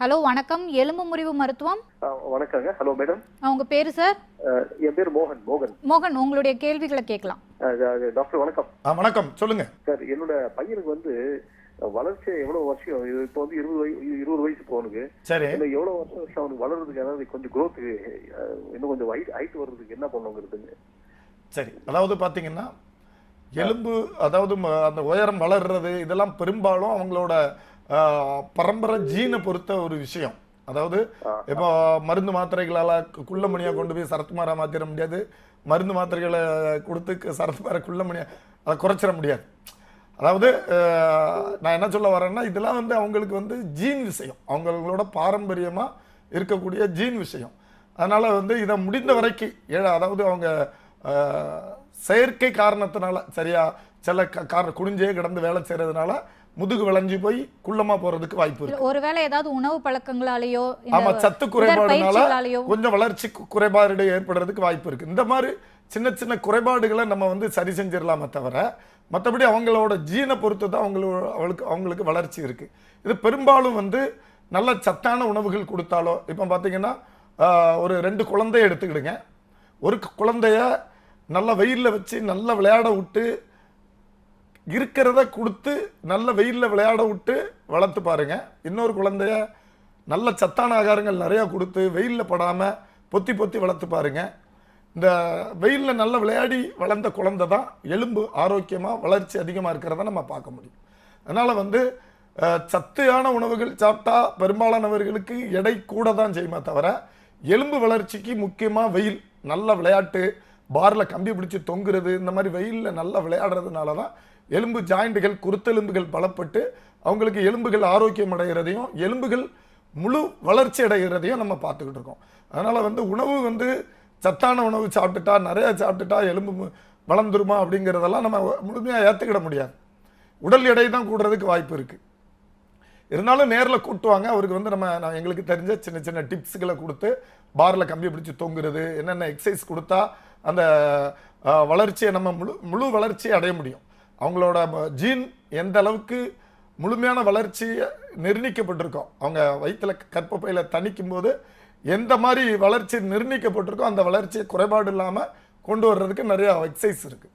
Hello வணக்கம். எலும்பு முறிவு மருத்துவம். வணக்கங்க. Hello madam. அவங்க பேரு சார்? என் பேர் மோகன். மோகன். மோகன் உங்களுடைய கேள்விகளை கேட்கலாம். டாக்டர் வணக்கம். ஆ வணக்கம். சொல்லுங்க. சார் என்னோட பையனுக்கு வந்து வளர்ச்சி எவ்வளவு வருஷம்? இப்போ வந்து இருபது வயசு இருபது வயசு போகணுக்கு சரி. இன்னும் எவ்வளவு வருஷம் வருஷம் அவனுக்கு வளர்றதுக்கு அதாவது கொஞ்சம் growth ஆ, இன்னும் கொஞ்சம் ஹைட் ஹைட் வர்றதுக்கு என்ன பண்ணுங்கிறதுங்க? சரி. அதாவது பார்த்தீங்கன்னா எலும்பு அதாவது ம- அந்த உயரம் வளர்றது இதெல்லாம் பெரும்பாலும் அவங்களோட பரம்பரை ஜீனை பொறுத்த ஒரு விஷயம். அதாவது இப்போ மருந்து மாத்திரைகளால் குள்ளமணியாக கொண்டு போய் சரத்குமாரா மாத்திர முடியாது. மருந்து மாத்திரைகளை கொடுத்து சரத்குமார குள்ளமணியா அதை குறைச்சிட முடியாது. அதாவது நான் என்ன சொல்ல வரேன்னா இதெல்லாம் வந்து அவங்களுக்கு வந்து ஜீன் விஷயம். அவங்களோட பாரம்பரியமாக இருக்கக்கூடிய ஜீன் விஷயம். அதனால் வந்து இதை முடிந்த வரைக்கும் ஏ அதாவது அவங்க செயற்கை காரணத்தினால சரியா சில க- காரணம் குடிஞ்சே கிடந்து வேலை செய்கிறதுனால முதுகு விளைஞ்சு போய் குள்ளமாக போகிறதுக்கு வாய்ப்பு இருக்கு. ஒருவேளை ஏதாவது உணவு பழக்கங்களாலேயோ ஆமா சத்து குறைபாடுனால கொஞ்சம் வளர்ச்சி குறைபாடு ஏற்படுறதுக்கு வாய்ப்பு இருக்கு. இந்த மாதிரி சின்ன சின்ன குறைபாடுகளை நம்ம வந்து சரி செஞ்சிடலாமே தவிர மற்றபடி அவங்களோட ஜீனை பொறுத்து தான் அவங்களோட அவளுக்கு அவங்களுக்கு வளர்ச்சி இருக்கு. இது பெரும்பாலும் வந்து நல்ல சத்தான உணவுகள் கொடுத்தாலோ இப்போ பார்த்தீங்கன்னா ஒரு ரெண்டு குழந்தைய எடுத்துக்கிடுங்க. ஒரு குழந்தைய நல்ல வெயிலில் வச்சு நல்லா விளையாட விட்டு இருக்கிறத கொடுத்து நல்ல வெயிலில் விளையாட விட்டு வளர்த்து பாருங்க. இன்னொரு குழந்தைய நல்ல சத்தான ஆகாரங்கள் நிறையா கொடுத்து வெயிலில் படாமல் பொத்தி பொத்தி வளர்த்து பாருங்க. இந்த வெயிலில் நல்லா விளையாடி வளர்ந்த குழந்தை தான் எலும்பு ஆரோக்கியமாக வளர்ச்சி அதிகமாக இருக்கிறத நம்ம பார்க்க முடியும். அதனால் வந்து சத்தையான உணவுகள் சாப்பிட்டா பெரும்பாலானவர்களுக்கு எடை கூட தான் செய்யுமே தவிர எலும்பு வளர்ச்சிக்கு முக்கியமாக வெயில் நல்ல விளையாட்டு பாரில் கம்பி பிடிச்சி தொங்குறது இந்த மாதிரி வெயிலில் நல்லா விளையாடுறதுனால தான் எலும்பு ஜாயிண்டுகள் குருத்தெலும்புகள் பலப்பட்டு அவங்களுக்கு எலும்புகள் ஆரோக்கியம் அடைகிறதையும் எலும்புகள் முழு வளர்ச்சி அடைகிறதையும் நம்ம பார்த்துக்கிட்டு இருக்கோம். அதனால் வந்து உணவு வந்து சத்தான உணவு சாப்பிட்டுட்டா நிறையா சாப்பிட்டுட்டா எலும்பு வளர்ந்துருமா அப்படிங்கிறதெல்லாம் நம்ம முழுமையாக ஏற்றுக்கிட முடியாது. உடல் எடை தான் கூடுறதுக்கு வாய்ப்பு இருக்குது இருந்தாலும் நேரில் கூட்டுவாங்க அவருக்கு வந்து நம்ம நான் எங்களுக்கு தெரிஞ்ச சின்ன சின்ன டிப்ஸுகளை கொடுத்து பாரில் கம்பி பிடிச்சி தொங்குறது என்னென்ன எக்ஸசைஸ் கொடுத்தா அந்த வளர்ச்சியை நம்ம முழு முழு வளர்ச்சியை அடைய முடியும். அவங்களோட ஜீன் எந்த அளவுக்கு முழுமையான வளர்ச்சியை நிர்ணயிக்கப்பட்டிருக்கோம் அவங்க வயிற்றுல கற்பப்பையில் தணிக்கும் போது எந்த மாதிரி வளர்ச்சி நிர்ணயிக்கப்பட்டிருக்கோ அந்த வளர்ச்சியை குறைபாடு இல்லாமல் கொண்டு வர்றதுக்கு நிறையா எக்ஸசைஸ் இருக்குது